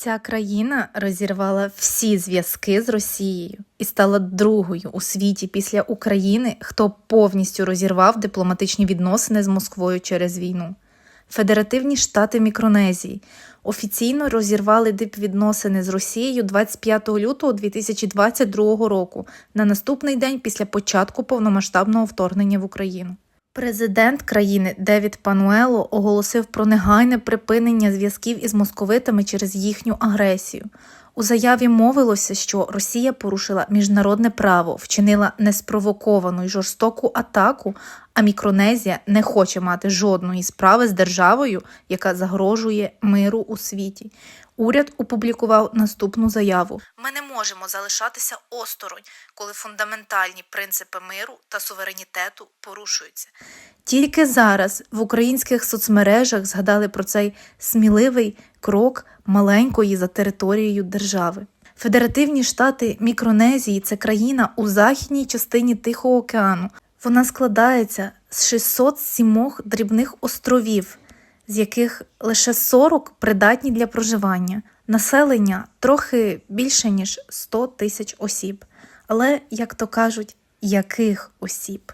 Ця країна розірвала всі зв'язки з Росією і стала другою у світі після України, хто повністю розірвав дипломатичні відносини з Москвою через війну. Федеративні штати Мікронезії офіційно розірвали дипвідносини з Росією 25 лютого 2022 року на наступний день після початку повномасштабного вторгнення в Україну. Президент країни Девід Пануело оголосив про негайне припинення зв'язків із московитами через їхню агресію. У заяві мовилося, що Росія порушила міжнародне право, вчинила неспровоковану й жорстоку атаку, а Мікронезія не хоче мати жодної справи з державою, яка загрожує миру у світі. Уряд опублікував наступну заяву: Ми можемо залишатися осторонь, коли фундаментальні принципи миру та суверенітету порушуються. Тільки зараз в українських соцмережах згадали про цей сміливий крок маленької за територією держави. Федеративні штати Мікронезії це країна у західній частині Тихого океану. Вона складається з 607 дрібних островів, з яких лише 40 придатні для проживання. Населення трохи більше ніж 100 тисяч осіб. Але, як то кажуть, яких осіб?